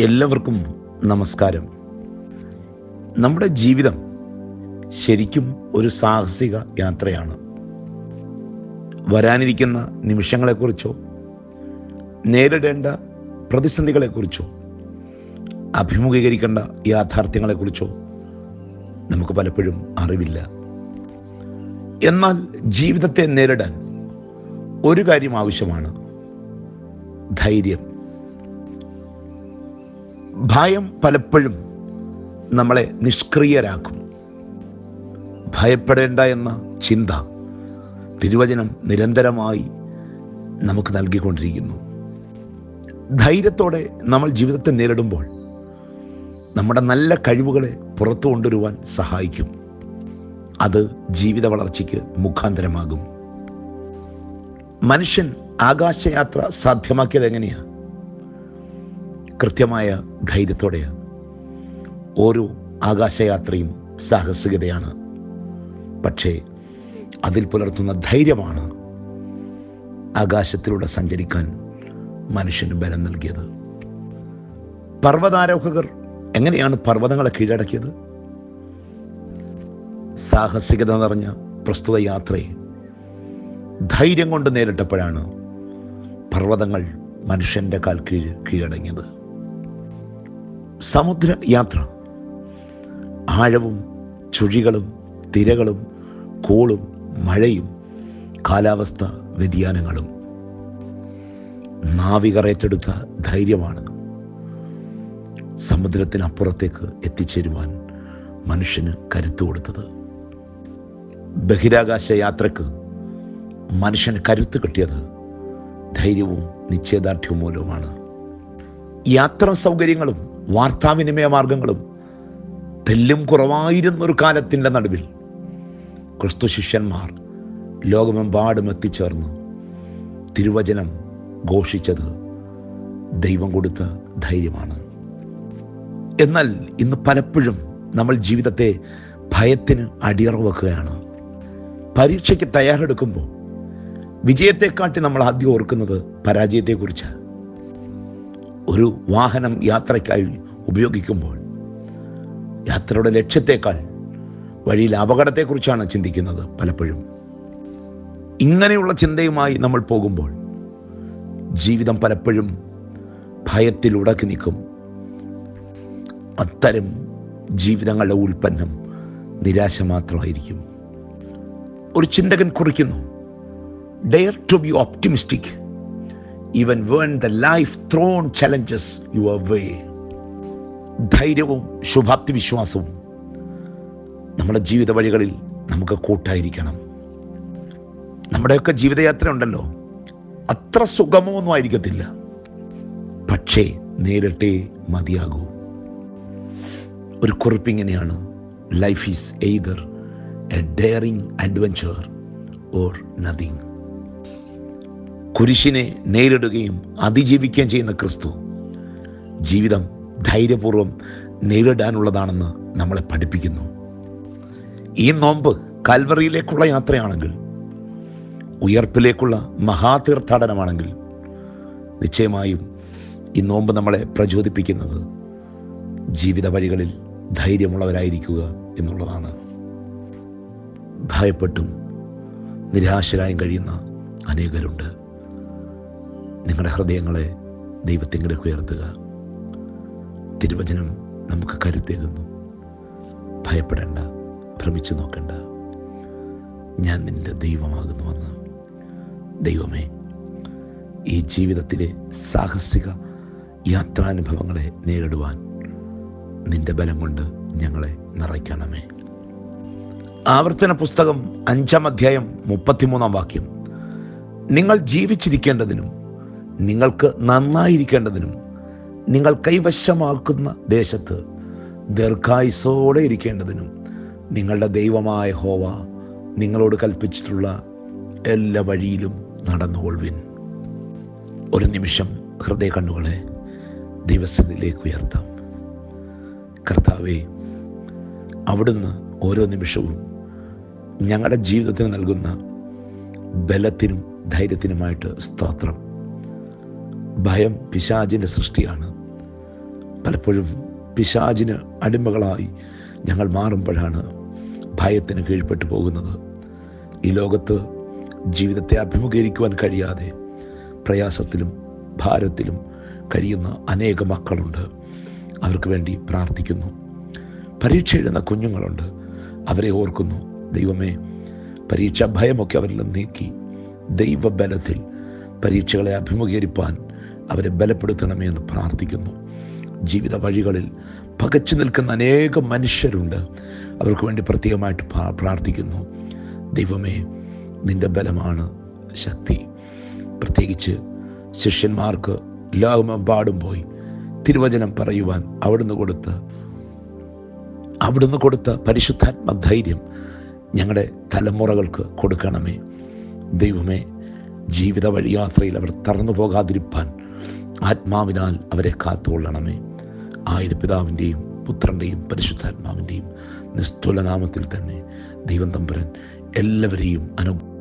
എല്ലാവർക്കും നമസ്കാരം. നമ്മുടെ ജീവിതം ശരിക്കും ഒരു സാഹസിക യാത്രയാണ്. വരാനിരിക്കുന്ന നിമിഷങ്ങളെക്കുറിച്ചോ നേരിടേണ്ട പ്രതിസന്ധികളെക്കുറിച്ചോ അഭിമുഖീകരിക്കേണ്ട യാഥാർത്ഥ്യങ്ങളെക്കുറിച്ചോ നമുക്ക് പലപ്പോഴും അറിവില്ല. എന്നാൽ ജീവിതത്തെ നേരിടാൻ ഒരു കാര്യം ആവശ്യമാണ്. ധൈര്യം. ഭയം പലപ്പോഴും നമ്മളെ നിഷ്ക്രിയരാക്കും. ഭയപ്പെടേണ്ട എന്ന ചിന്ത തിരുവചനം നിരന്തരമായി നമുക്ക് നൽകിക്കൊണ്ടിരിക്കുന്നു. ധൈര്യത്തോടെ നമ്മൾ ജീവിതത്തെ നേരിടുമ്പോൾ നമ്മുടെ നല്ല കഴിവുകളെ പുറത്തു കൊണ്ടുവരുവാൻ സഹായിക്കും. അത് ജീവിത വളർച്ചയ്ക്ക് മുഖാന്തരമാകും. മനുഷ്യൻ ആകാശയാത്ര സാധ്യമാക്കിയത് എങ്ങനെയാണ് കൃത്യമായ ധൈര്യത്തോടെയാണ് ഓരോ ആകാശയാത്രയും സാഹസികതയാണ്. പക്ഷേ അതിൽ പുലർത്തുന്ന ധൈര്യമാണ് ആകാശത്തിലൂടെ സഞ്ചരിക്കാൻ മനുഷ്യന് ബലം നൽകിയത്. പർവതാരോഹകർ എങ്ങനെയാണ് പർവതങ്ങളെ കീഴടക്കിയത്? സാഹസികത നിറഞ്ഞ പ്രസ്തുത യാത്രയെ ധൈര്യം കൊണ്ട് നേരിട്ടപ്പോഴാണ് പർവതങ്ങൾ മനുഷ്യന്റെ കാൽ കീഴ് കീഴടങ്ങിയത്. സമുദ്ര യാത്ര ആഴവും ചുഴികളും തിരകളും കോളും മഴയും കാലാവസ്ഥ വ്യതിയാനങ്ങളും. നാവികർ ഏറ്റെടുത്ത ധൈര്യമാണ്. സമുദ്രത്തിനപ്പുറത്തേക്ക് എത്തിച്ചേരുവാൻ മനുഷ്യന് കരുത്തു കൊടുത്തത്. ബഹിരാകാശ യാത്രയ്ക്ക് മനുഷ്യന് കരുത്ത് കിട്ടിയത് ധൈര്യവും നിശ്ചയദാർഢ്യവും മൂലവുമാണ് യാത്രാ സൗകര്യങ്ങളും വാർത്താവിനിമയ മാർഗങ്ങളും തെല്ലും കുറവായിരുന്നൊരു കാലത്തിന്റെ നടുവിൽ ക്രിസ്തു ശിഷ്യന്മാർ ലോകമെമ്പാടും എത്തിച്ചേർന്ന് തിരുവചനം ഘോഷിച്ചത് ദൈവം കൊടുത്ത ധൈര്യമാണ്. എന്നാൽ ഇന്ന് പലപ്പോഴും നമ്മൾ ജീവിതത്തെ ഭയത്തിന് അടിയറവ് വെക്കുകയാണ്. പരീക്ഷയ്ക്ക് തയ്യാറെടുക്കുമ്പോൾ വിജയത്തെക്കാട്ടി നമ്മൾ ആദ്യം ഓർക്കുന്നത് പരാജയത്തെക്കുറിച്ചാണ്. ഒരു വാഹനം യാത്രയ്ക്കായി ഉപയോഗിക്കുമ്പോൾ യാത്രയുടെ ലക്ഷ്യത്തേക്കാൾ വഴിയിൽ അപകടത്തെക്കുറിച്ചാണ് ചിന്തിക്കുന്നത് പലപ്പോഴും. ഇങ്ങനെയുള്ള ചിന്തയുമായി നമ്മൾ പോകുമ്പോൾ ജീവിതം പലപ്പോഴും ഭയത്തിൽ ഉടക്കി നിൽക്കും. അത്തരം ജീവിതങ്ങളുടെ ഉൽപ്പന്നം നിരാശ മാത്രമായിരിക്കും. ഒരു ചിന്തകൻ കുറിക്കുന്നു dare to be optimistic even when the life thrown challenges your way ധൈര്യവും ശുഭാപ്തി വിശ്വാസവും നമ്മുടെ ജീവിത വഴികളിൽ നമുക്ക് കൂട്ടായിരിക്കണം. നമ്മുടെയൊക്കെ ജീവിതയാത്ര ഉണ്ടല്ലോ അത്ര സുഗമമൊന്നും ആയിരിക്കത്തില്ല. പക്ഷേ നേരിട്ടേ മതിയാകൂ. ഒരു കുറിപ്പിങ്ങനെയാണ് life is either a daring adventure or nothing കുരിശിനെ നേരിടുകയും അതിജീവിക്കുകയും ചെയ്യുന്ന ക്രിസ്തു ജീവിതം ധൈര്യപൂർവം നേരിടാനുള്ളതാണെന്ന് നമ്മളെ പഠിപ്പിക്കുന്നു. ഈ നോമ്പ് കൽവറിയിലേക്കുള്ള യാത്രയാണെങ്കിൽ ഉയർപ്പിലേക്കുള്ള മഹാതീർത്ഥാടനമാണെങ്കിൽ നിശ്ചയമായും ഈ നോമ്പ് നമ്മളെ പ്രചോദിപ്പിക്കുന്നത് ജീവിത വഴികളിൽ ധൈര്യമുള്ളവരായിരിക്കുക എന്നുള്ളതാണ്. ഭയപ്പെട്ടും നിരാശരായും കഴിയുന്ന അനേകരുണ്ട്. നിങ്ങളുടെ ഹൃദയങ്ങളെ ദൈവത്തിങ്കിലേക്ക് ഉയർത്തുക. തിരുവചനം നമുക്ക് കരുത്തേകുന്നു. ഭയപ്പെടേണ്ട ഭ്രമിച്ചു നോക്കണ്ട. ഞാൻ നിന്റെ ദൈവമാകുന്നുവെന്ന്. ദൈവമേ ഈ ജീവിതത്തിലെ സാഹസിക യാത്രാനുഭവങ്ങളെ നേരിടുവാൻ നിന്റെ ബലം കൊണ്ട് ഞങ്ങളെ നിറയ്ക്കണമേ. ആവർത്തന പുസ്തകം അഞ്ചാം അധ്യായം മുപ്പത്തിമൂന്നാം വാക്യം. നിങ്ങൾ ജീവിച്ചിരിക്കേണ്ടതിനും നിങ്ങൾക്ക് നന്നായിരിക്കേണ്ടതിനും നിങ്ങൾ കൈവശമാക്കുന്ന ദേശത്ത് ദീർഘായുസോടെ ഇരിക്കേണ്ടതിനും നിങ്ങളുടെ ദൈവമായ ഹോവ നിങ്ങളോട് കൽപ്പിച്ചിട്ടുള്ള എല്ലാ വഴിയിലും നടന്നുകൊള്ളുവിൻ. ഒരു നിമിഷം ഹൃദയ കണ്ണുകളെ ദിവസത്തിലേക്ക് ഉയർത്താം. കർത്താവെ അവിടുന്ന് ഓരോ നിമിഷവും ഞങ്ങളുടെ ജീവിതത്തിന് നൽകുന്ന ബലത്തിനും ധൈര്യത്തിനുമായിട്ട് സ്തോത്രം. ഭയം പിശാചിന്റെ സൃഷ്ടിയാണ്. പലപ്പോഴും പിശാചിന് അടിമകളായി ഞങ്ങൾ മാറുമ്പോഴാണ് ഭയത്തിന് കീഴ്പ്പെട്ടു പോകുന്നത്. ഈ ലോകത്ത് ജീവിതത്തെ അഭിമുഖീകരിക്കുവാൻ കഴിയാതെ പ്രയാസത്തിലും ഭാരത്തിലും കഴിയുന്ന അനേക മക്കളുണ്ട്. അവർക്ക് വേണ്ടി പ്രാർത്ഥിക്കുന്നു. പരീക്ഷ എഴുതുന്ന കുഞ്ഞുങ്ങളുണ്ട്. അവരെ ഓർക്കുന്നു. ദൈവമേ പരീക്ഷ ഭയമൊക്കെ അവരിൽ നീക്കി ദൈവബലത്തിൽ പരീക്ഷകളെ അഭിമുഖീകരിപ്പാൻ അവരെ ബലപ്പെടുത്തണമേ എന്ന് പ്രാർത്ഥിക്കുന്നു. ജീവിത വഴികളിൽ പകച്ചു നിൽക്കുന്ന അനേകം മനുഷ്യരുണ്ട്. അവർക്ക് വേണ്ടി പ്രത്യേകമായിട്ട് പ്രാർത്ഥിക്കുന്നു. ദൈവമേ നിന്റെ ബലമാണ് ശക്തി. പ്രത്യേകിച്ച് ശിഷ്യന്മാർക്ക് ലോകമെമ്പാടും പോയി തിരുവചനം പറയുവാൻ അവിടുന്ന് കൊടുത്ത് അവിടുന്ന് കൊടുത്ത പരിശുദ്ധാത്മ ധൈര്യം ഞങ്ങളുടെ തലമുറകൾക്ക് കൊടുക്കണമേ. ദൈവമേ ജീവിത വഴിയാത്രയിൽ അവർ തറന്നു പോകാതിരിപ്പാൻ ആത്മാവിനാൽ അവരെ കാത്തുകൊള്ളണമേ. ആയത് പിതാവിന്റെയും പുത്രന്റെയും പരിശുദ്ധാത്മാവിന്റെയും നിസ്തുലനാമത്തിൽ തന്നെ ദൈവം തമ്പുരൻ എല്ലാവരെയും അനു